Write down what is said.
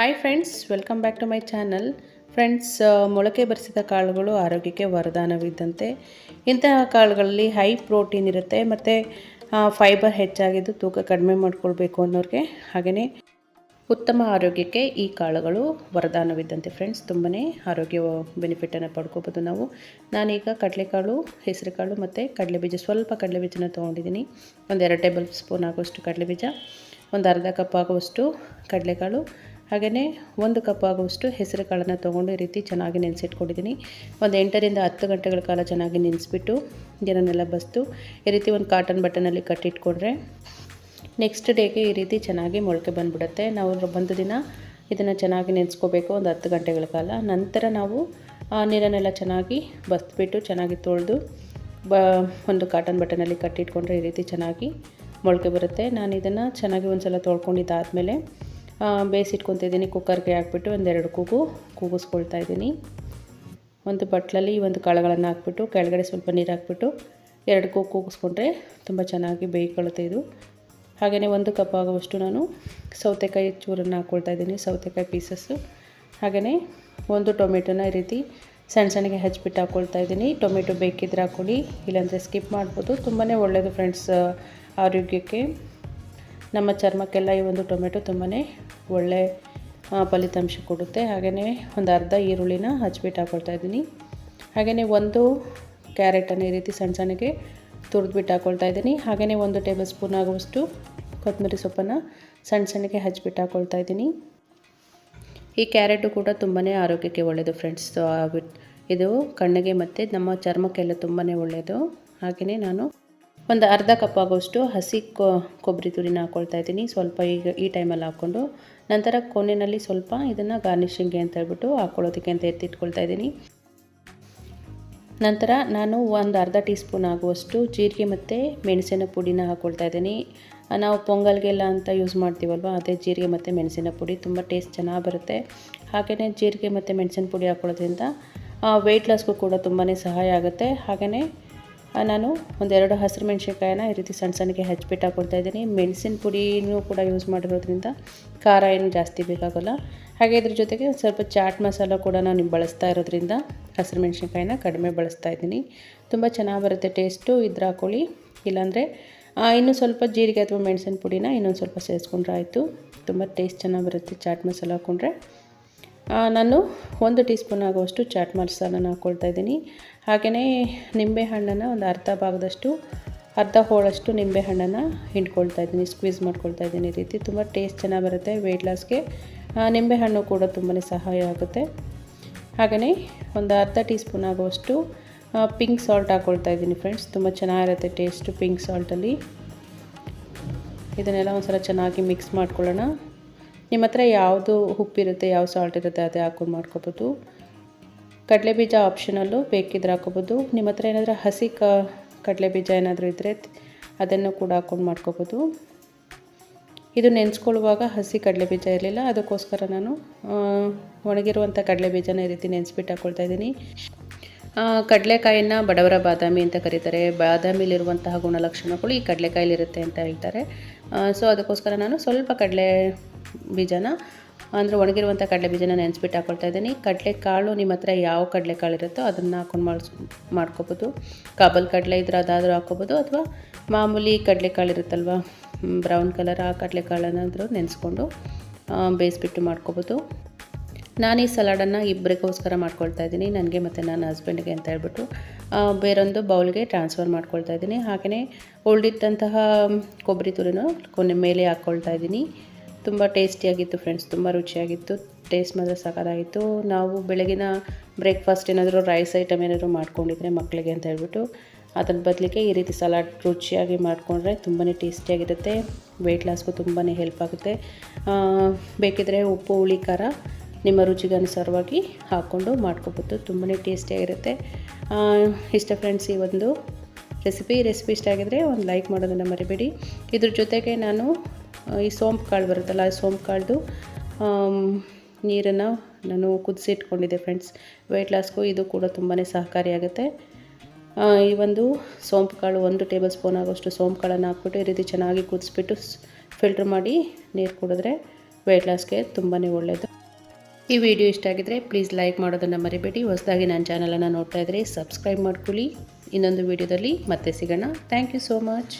Hi friends welcome back to my channel friends ಮೊಳಕೆ ಬರಿಸಿದ ಕಾಳುಗಳು ಆರೋಗ್ಯಕ್ಕೆ ವರದಾನವಿದ್ದಂತೆ. ಇಂತಹ ಕಾಳುಗಳಲ್ಲಿ ಹೈ ಪ್ರೋಟೀನ್ ಇರುತ್ತೆ, ಮತ್ತು ಫೈಬರ್ ಹೆಚ್ಚಾಗಿದ್ದು ತೂಕ ಕಡಿಮೆ ಮಾಡಿಕೊಳ್ಬೇಕು ಅನ್ನೋರಿಗೆ ಹಾಗೆಯೇ ಉತ್ತಮ ಆರೋಗ್ಯಕ್ಕೆ ಈ ಕಾಳುಗಳು ವರದಾನವಿದ್ದಂತೆ ಫ್ರೆಂಡ್ಸ್ ತುಂಬನೇ ಆರೋಗ್ಯ ಬೆನಿಫಿಟನ್ನು ಪಡ್ಕೋಬೋದು ನಾವು. ನಾನೀಗ ಕಡಲೆಕಾಳು, ಹೆಸರುಕಾಳು ಮತ್ತು ಕಡಲೆಬೀಜ, ಸ್ವಲ್ಪ ಕಡಲೆಬೀಜನ ತೊಗೊಂಡಿದ್ದೀನಿ. ಒಂದೆರಡು ಟೇಬಲ್ ಸ್ಪೂನ್ ಆಗುವಷ್ಟು ಕಡಲೆಬೀಜ ಒಂದು ಅರ್ಧ ಕಪ್ ಆಗುವಷ್ಟು ಕಡಲೆಕಾಳು ಹಾಗೆಯೇ ಒಂದು ಕಪ್ ಆಗುವಷ್ಟು ಹೆಸರು ಕಾಳನ್ನು ತೊಗೊಂಡು ಈ ರೀತಿ ಚೆನ್ನಾಗಿ ನೆನೆಸಿಟ್ಕೊಂಡಿದ್ದೀನಿ. ಒಂದು ಎಂಟರಿಂದ ಹತ್ತು ಗಂಟೆಗಳ ಕಾಲ ಚೆನ್ನಾಗಿ ನೆನೆಸ್ಬಿಟ್ಟು ಇದನ್ನೆಲ್ಲ ಬಸ್ತು ಈ ರೀತಿ ಒಂದು ಕಾಟನ್ ಬಟನಲ್ಲಿ ಕಟ್ಟಿಟ್ಕೊಂಡ್ರೆ ನೆಕ್ಸ್ಟ್ ಡೇಗೆ ಈ ರೀತಿ ಚೆನ್ನಾಗಿ ಮೊಳಕೆ ಬಂದುಬಿಡುತ್ತೆ. ನಾವು ಒಂದು ದಿನ ಇದನ್ನು ಚೆನ್ನಾಗಿ ನೆನೆಸ್ಕೋಬೇಕು ಒಂದು ಹತ್ತು ಗಂಟೆಗಳ ಕಾಲ. ನಂತರ ನಾವು ನೀರನ್ನೆಲ್ಲ ಚೆನ್ನಾಗಿ ಬಸ್ಬಿಟ್ಟು ಚೆನ್ನಾಗಿ ತೊಳೆದು ಬ ಒಂದು ಕಾಟನ್ ಬಟನಲ್ಲಿ ಕಟ್ಟಿಟ್ಕೊಂಡ್ರೆ ಈ ರೀತಿ ಚೆನ್ನಾಗಿ ಮೊಳಕೆ ಬರುತ್ತೆ. ನಾನು ಇದನ್ನು ಚೆನ್ನಾಗಿ ಒಂದು ಸಲ ತೊಳ್ಕೊಂಡಿದ್ದಾದಮೇಲೆ ಬೇಯಿಸಿಟ್ಕೊತಿದ್ದೀನಿ ಕುಕ್ಕರ್ಗೆ ಹಾಕ್ಬಿಟ್ಟು ಒಂದೆರಡು ಕೂಗು ಕೂಗಿಸ್ಕೊಳ್ತಾ ಇದ್ದೀನಿ. ಒಂದು ಬಟ್ಲಲ್ಲಿ ಒಂದು ಕಾಳುಗಳನ್ನು ಹಾಕ್ಬಿಟ್ಟು, ಕೆಳಗಡೆ ಸ್ವಲ್ಪ ನೀರು ಹಾಕ್ಬಿಟ್ಟು ಎರಡು ಕೂಗು ಕೂಗಿಸ್ಕೊಂಡ್ರೆ ತುಂಬ ಚೆನ್ನಾಗಿ ಬೇಯಿಕೊಳ್ಳುತ್ತೆ ಇದು. ಹಾಗೆಯೇ ಒಂದು ಕಪ್ ಆಗುವಷ್ಟು ನಾನು ಸೌತೆಕಾಯಿ ಚೂರನ್ನು ಹಾಕ್ಕೊಳ್ತಾ ಇದ್ದೀನಿ, ಸೌತೆಕಾಯಿ ಪೀಸಸ್ಸು ಹಾಗೆಯೇ ಒಂದು ಟೊಮೆಟೊನ ಈ ರೀತಿ ಸಣ್ಣ ಸಣ್ಣಗೆ ಹಚ್ಬಿಟ್ಟು ಹಾಕ್ಕೊಳ್ತಾ ಇದ್ದೀನಿ. ಟೊಮೆಟೊ ಬೇಕಿದ್ರೆ ಹಾಕ್ಕೊಳ್ಳಿ, ಇಲ್ಲಾಂದರೆ ಸ್ಕಿಪ್ ಮಾಡ್ಬೋದು. ತುಂಬಾ ಒಳ್ಳೆಯದು ಫ್ರೆಂಡ್ಸ್ ಆರೋಗ್ಯಕ್ಕೆ. ನಮ್ಮ ಚರ್ಮಕ್ಕೆಲ್ಲ ಈ ಒಂದು ಟೊಮೆಟೊ ತುಂಬಾ ಒಳ್ಳೆ ಫಲಿತಾಂಶ ಕೊಡುತ್ತೆ. ಹಾಗೆಯೇ ಒಂದು ಅರ್ಧ ಈರುಳ್ಳಿನ ಹಚ್ಬಿಟ್ಟು ಹಾಕ್ಕೊಳ್ತಾ ಇದ್ದೀನಿ. ಹಾಗೆಯೇ ಒಂದು ಕ್ಯಾರೆಟನ್ನು ಈ ರೀತಿ ಸಣ್ಣ ಸಣ್ಣಗೆ ತುರಿದ್ಬಿಟ್ಟು ಹಾಕ್ಕೊಳ್ತಾ ಇದ್ದೀನಿ. ಹಾಗೆಯೇ ಒಂದು ಟೇಬಲ್ ಸ್ಪೂನ್ ಆಗುವಷ್ಟು ಕೊತ್ತಂಬರಿ ಸೊಪ್ಪನ್ನು ಸಣ್ಣ ಸಣ್ಣಗೆ ಹಚ್ಬಿಟ್ಟು ಹಾಕ್ಕೊಳ್ತಾ ಇದ್ದೀನಿ. ಈ ಕ್ಯಾರೆಟು ಕೂಡ ತುಂಬಾ ಆರೋಗ್ಯಕ್ಕೆ ಒಳ್ಳೆಯದು ಫ್ರೆಂಡ್ಸ್. ಇದು ಕಣ್ಣಿಗೆ ಮತ್ತು ನಮ್ಮ ಚರ್ಮಕ್ಕೆಲ್ಲ ತುಂಬಾ ಒಳ್ಳೆಯದು ಹಾಗೆಯೇ ನಾನು ಒಂದು ಅರ್ಧ ಕಪ್ ಆಗೋಷ್ಟು ಹಸಿ ಕೊಬ್ಬರಿ ತುರಿನ ಹಾಕ್ಕೊಳ್ತಾ ಇದ್ದೀನಿ. ಸ್ವಲ್ಪ ಈಗ ಈ ಟೈಮಲ್ಲಿ ಹಾಕ್ಕೊಂಡು ನಂತರ ಕೊನೆಯಲ್ಲಿ ಸ್ವಲ್ಪ ಇದನ್ನು ಗಾರ್ನಿಷಿಂಗ್ಗೆ ಅಂತ ಹೇಳ್ಬಿಟ್ಟು ಹಾಕ್ಕೊಳ್ಳೋದಕ್ಕೆ ಅಂತ ಎತ್ತಿಟ್ಕೊಳ್ತಾ ಇದ್ದೀನಿ. ನಂತರ ನಾನು ಒಂದು ಅರ್ಧ ಟೀ ಸ್ಪೂನ್ ಆಗುವಷ್ಟು ಜೀರಿಗೆ ಮತ್ತು ಮೆಣಸಿನ ಪುಡಿನ ಹಾಕ್ಕೊಳ್ತಾ ಇದ್ದೀನಿ. ನಾವು ಪೊಂಗಲ್ಗೆಲ್ಲ ಅಂತ ಯೂಸ್ ಮಾಡ್ತೀವಲ್ವ, ಅದೇ ಜೀರಿಗೆ ಮತ್ತು ಮೆಣಸಿನ ಪುಡಿ ತುಂಬ ಟೇಸ್ಟ್ ಚೆನ್ನಾಗಿ ಬರುತ್ತೆ. ಹಾಗೆಯೇ ಜೀರಿಗೆ ಮತ್ತು ಮೆಣಸಿನ ಪುಡಿ ಹಾಕ್ಕೊಳ್ಳೋದ್ರಿಂದ ವೆಯ್ಟ್ ಲಾಸ್ಗೂ ಕೂಡ ತುಂಬಾ ಸಹಾಯ ಆಗುತ್ತೆ. ಹಾಗೆಯೇ ನಾನು ಒಂದೆರಡು ಹಸಿರು ಮೆಣಸಿನ್ಕಾಯಿನ ಈ ರೀತಿ ಸಣ್ಣ ಸಣ್ಣಗೆ ಹಚ್ಬಿಟ್ಟು ಹಾಕೊಳ್ತಾ ಇದ್ದೀನಿ. ಮೆಣಸಿನ ಪುಡಿನೂ ಕೂಡ ಯೂಸ್ ಮಾಡಿರೋದ್ರಿಂದ ಖಾರ ಏನು ಜಾಸ್ತಿ ಬೇಕಾಗೋಲ್ಲ. ಹಾಗೆ ಇದ್ರ ಜೊತೆಗೆ ಸ್ವಲ್ಪ ಚಾಟ್ ಮಸಾಲ ಕೂಡ ನಾನು ಬಳಸ್ತಾ ಇರೋದ್ರಿಂದ ಹಸಿರು ಮೆಣಸಿನ್ಕಾಯಿನ ಕಡಿಮೆ ಬಳಸ್ತಾ ಇದ್ದೀನಿ. ತುಂಬ ಚೆನ್ನಾಗಿ ಬರುತ್ತೆ ಟೇಸ್ಟು ಇದ್ರ ಹಾಕೊಳ್ಳಿ ಇಲ್ಲಾಂದರೆ ಇನ್ನೂ ಸ್ವಲ್ಪ ಜೀರಿಗೆ ಅಥವಾ ಮೆಣಸಿನ ಪುಡಿನ ಇನ್ನೊಂದು ಸ್ವಲ್ಪ ಸೇರಿಸ್ಕೊಂಡ್ರೆ ಆಯಿತು. ತುಂಬ ಟೇಸ್ಟ್ ಚೆನ್ನಾಗಿ ಬರುತ್ತೆ ಚಾಟ್ ಮಸಾಲ ಹಾಕ್ಕೊಂಡ್ರೆ ನಾನು ಒಂದು ಟೀ ಸ್ಪೂನ್ ಆಗುವಷ್ಟು ಚಾಟ್ ಮಸಾಲನ ಹಾಕ್ಕೊಳ್ತಾ ಇದ್ದೀನಿ. ಹಾಗೆಯೇ ನಿಂಬೆಹಣ್ಣನ್ನು ಒಂದು ಅರ್ಧ ಭಾಗದಷ್ಟು, ಅರ್ಧ ಹೋಳಷ್ಟು ನಿಂಬೆಹಣ್ಣನ್ನು ಹಿಂಡ್ಕೊಳ್ತಾ ಇದ್ದೀನಿ ಸ್ಕ್ವೀಸ್ ಮಾಡ್ಕೊಳ್ತಾ ಇದ್ದೀನಿ. ಈ ರೀತಿ ತುಂಬ ಟೇಸ್ಟ್ ಚೆನ್ನಾಗಿ ಬರುತ್ತೆ ವೆಯ್ಟ್ ಲಾಸ್ಗೆ ನಿಂಬೆಹಣ್ಣು ಕೂಡ ತುಂಬಾ ಸಹಾಯ ಆಗುತ್ತೆ. ಹಾಗೆಯೇ ಒಂದು ಅರ್ಧ ಟೀ ಸ್ಪೂನ್ ಆಗುವಷ್ಟು ಪಿಂಕ್ ಸಾಲ್ಟ್ ಹಾಕ್ಕೊಳ್ತಾ ಇದ್ದೀನಿ ಫ್ರೆಂಡ್ಸ್ ತುಂಬ ಚೆನ್ನಾಗಿರುತ್ತೆ ಟೇಸ್ಟು ಪಿಂಕ್ ಸಾಲ್ಟಲ್ಲಿ ಇದನ್ನೆಲ್ಲ ಒಂದು ಸಲ ಚೆನ್ನಾಗಿ ಮಿಕ್ಸ್ ಮಾಡ್ಕೊಳ್ಳೋಣ. ನಿಮ್ಮ ಹತ್ರ ಯಾವುದು ಉಪ್ಪಿರುತ್ತೆ, ಯಾವ ಸಾಲ್ಟ್ ಇರುತ್ತೆ ಅದೇ ಹಾಕ್ಕೊಂಡು ಮಾಡ್ಕೊಬೋದು. ಕಡಲೆ ಬೀಜ ಆಪ್ಷನಲ್ಲು ಬೇಕಿದ್ರೆ ಹಾಕೋಬೋದು ನಿಮ್ಮ ಹತ್ರ ಏನಾದರೂ ಹಸಿ ಕ ಕಡಲೆ ಬೀಜ ಏನಾದರೂ ಇದ್ದರೆ ಅದನ್ನು ಕೂಡ ಹಾಕ್ಕೊಂಡು ಮಾಡ್ಕೋಬೋದು. ಇದು ನೆನೆಸ್ಕೊಳ್ಳುವಾಗ ಹಸಿ ಕಡಲೆ ಬೀಜ ಇರಲಿಲ್ಲ. ಅದಕ್ಕೋಸ್ಕರ ನಾನು ಒಣಗಿರುವಂಥ ಕಡಲೆ ಬೀಜನ ಈ ರೀತಿ ನೆನೆಸ್ಬಿಟ್ಟು ಹಾಕ್ಕೊಳ್ತಾ ಇದ್ದೀನಿ. ಕಡಲೆಕಾಯಿನ ಬಡವರ ಬಾದಾಮಿ ಅಂತ ಕರೀತಾರೆ. ಬಾದಾಮಿಲಿರುವಂತಹ ಗುಣಲಕ್ಷಣಗಳು ಈ ಕಡಲೆಕಾಯಿಲಿರುತ್ತೆ ಅಂತ ಹೇಳ್ತಾರೆ. ಸೊ ಅದಕ್ಕೋಸ್ಕರ ನಾನು ಸ್ವಲ್ಪ ಕಡಲೆ ಬೀಜನ ಅಂದರೆ ಒಣಗಿರುವಂಥ ಕಡಲೆ ಬೀಜನ ನೆನೆಸ್ಬಿಟ್ಟು ಹಾಕೊಳ್ತಾ ಇದ್ದೀನಿ. ಕಡಲೆಕಾಳು ನಿಮ್ಮ ಹತ್ರ ಯಾವ ಕಡಲೆಕಾಳು ಇರುತ್ತೋ ಅದನ್ನು ಹಾಕೊಂಡು ಮಾಡಿಸ್, ಮಾಡ್ಕೊಬೋದು. ಕಾಬಲ್ ಕಡಲೆ ಇದ್ರೆ ಅದಾದರೂ ಹಾಕ್ಕೊಬೋದು ಅಥವಾ ಮಾಮೂಲಿ ಕಡಲೆಕಾಳು ಇರುತ್ತಲ್ವ? ಬ್ರೌನ್ ಕಲರ್ ಆ ಕಡಲೆಕಾಳನ್ನಾದರೂ ನೆನೆಸ್ಕೊಂಡು ಬೇಯಿಸ್ಬಿಟ್ಟು ಮಾಡ್ಕೊಬೋದು. ನಾನು ಈ ಸಲಾಡನ್ನು ಇಬ್ಬರಿಗೋಸ್ಕರ ಮಾಡ್ಕೊಳ್ತಾ ಇದ್ದೀನಿ. ನನಗೆ ಮತ್ತು ನನ್ನ ಹಸ್ಬೆಂಡ್ಗೆ ಅಂತ ಹೇಳ್ಬಿಟ್ಟು ಬೇರೊಂದು ಬೌಲ್ಗೆ ಟ್ರಾನ್ಸ್ಫರ್ ಮಾಡ್ಕೊಳ್ತಾ ಇದ್ದೀನಿ. ಹಾಗೆಯೇ ಉಳಿದಿದ್ದಂತಹ ಕೊಬ್ಬರಿ ತುರಿನೂ ಕೊನೆ ಮೇಲೆ ಹಾಕ್ಕೊಳ್ತಾ ಇದ್ದೀನಿ. ತುಂಬ ಟೇಸ್ಟಿಯಾಗಿತ್ತು ಫ್ರೆಂಡ್ಸ್ ತುಂಬ ರುಚಿಯಾಗಿತ್ತು ಟೇಸ್ಟ್ ಮಾತ್ರ ಸಾಕಾಗಿತ್ತು ನಾವು ಬೆಳಗಿನ ಬ್ರೇಕ್ಫಾಸ್ಟ್ ಏನಾದರೂ ರೈಸ್ ಐಟಮ್ ಏನಾದರೂ ಮಾಡ್ಕೊಂಡಿದ್ರೆ ಮಕ್ಕಳಿಗೆ ಅಂತ ಹೇಳ್ಬಿಟ್ಟು ಅದ್ರ ಬದಲಿಗೆ ಈ ರೀತಿ ಸಲಾಡ್ ರುಚಿಯಾಗಿ ಮಾಡಿಕೊಂಡ್ರೆ ತುಂಬಾ ಟೇಸ್ಟಿಯಾಗಿರುತ್ತೆ ವೆಯ್ಟ್ ಲಾಸ್ಗೂ ತುಂಬಾ ಹೆಲ್ಪ್ ಆಗುತ್ತೆ. ಬೇಕಿದ್ರೆ ಉಪ್ಪು, ಹುಳಿ, ಖಾರ ನಿಮ್ಮ ರುಚಿಗೆ ಅನುಸಾರವಾಗಿ ಹಾಕ್ಕೊಂಡು ಮಾಡ್ಕೊಬೋದು ತುಂಬಾ ಟೇಸ್ಟಿಯಾಗಿರುತ್ತೆ ಇಷ್ಟ ಫ್ರೆಂಡ್ಸ್ ಈ ಒಂದು ರೆಸಿಪಿ ರೆಸಿಪಿ ಇಷ್ಟ ಆಗಿದ್ರೆ ಒಂದು ಲೈಕ್ ಮಾಡೋದನ್ನು ಮರಿಬೇಡಿ. ಇದ್ರ ಜೊತೆಗೆ ನಾನು ಈ ಸೋಂಪು ಕಾಳು ಬರುತ್ತಲ್ಲ, ಆ ಸೋಂಪು ಕಾಳ್ದು ನೀರನ್ನು ನಾನು ಕುದಿಸಿಟ್ಕೊಂಡಿದ್ದೆ ಫ್ರೆಂಡ್ಸ್ ವೆಯ್ಟ್ ಲಾಸ್ಗೂ ಇದು ಕೂಡ ತುಂಬಾ ಸಹಕಾರಿಯಾಗುತ್ತೆ ಈ ಒಂದು ಸೋಂಪು ಕಾಳು ಒಂದು ಟೇಬಲ್ ಸ್ಪೂನ್ ಆಗೋಷ್ಟು ಸೋಂಪು ಕಾಳನ್ನು ಹಾಕ್ಬಿಟ್ಟು ಈ ರೀತಿ ಚೆನ್ನಾಗಿ ಕುದಿಸ್ಬಿಟ್ಟು ಫಿಲ್ಟ್ರ್ ಮಾಡಿ ನೀರು ಕುಡಿದ್ರೆ ವೆಯ್ಟ್ ಲಾಸ್ಗೆ ತುಂಬಾ ಒಳ್ಳೆಯದು ಈ ವಿಡಿಯೋ ಇಷ್ಟ ಆಗಿದ್ರೆ ಪ್ಲೀಸ್ ಲೈಕ್ ಮಾಡೋದನ್ನು ಮರಿಬೇಡಿ. ಹೊಸದಾಗಿ ನನ್ನ ಚಾನಲನ್ನು ನೋಡ್ತಾ ಇದ್ದರೆ ಸಬ್ಸ್ಕ್ರೈಬ್ ಮಾಡ್ಕೊಳ್ಳಿ. ಇನ್ನೊಂದು ವಿಡಿಯೋದಲ್ಲಿ ಮತ್ತೆ ಸಿಗೋಣ. Thank you so much